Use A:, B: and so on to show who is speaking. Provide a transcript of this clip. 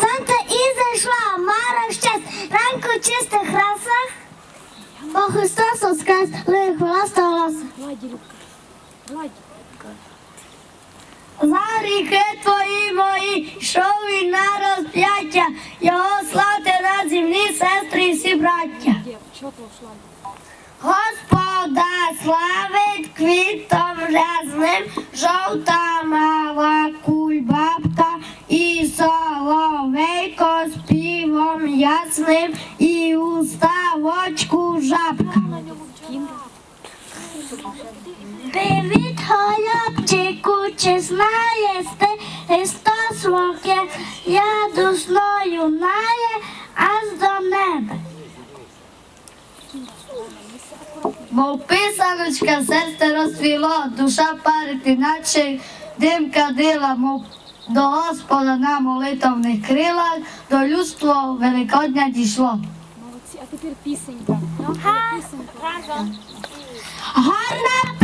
A: Сонце і зайшла, мара щас, ранку в чистих расах, бо Христос воскрес,
B: лихвала стала.
A: За гріхи твої мої, йшов він на розп'яття, його славте на землі, сестри і всі браття. Господа слави квітом рязним, жовта мала кульбабка і соловейко співом ясним, і у ставочку жабка. Привіт, голубчику, чи знаєш ти Христос воскрес, я дусною нає, аж до неба. Мов писаночка серце розцвіло, душа парить, іначе дим кадила, мов до Господа на молитовних крилах, до людства Великодня дійшло.
B: Молодці. А тепер пісенька.
A: Гарна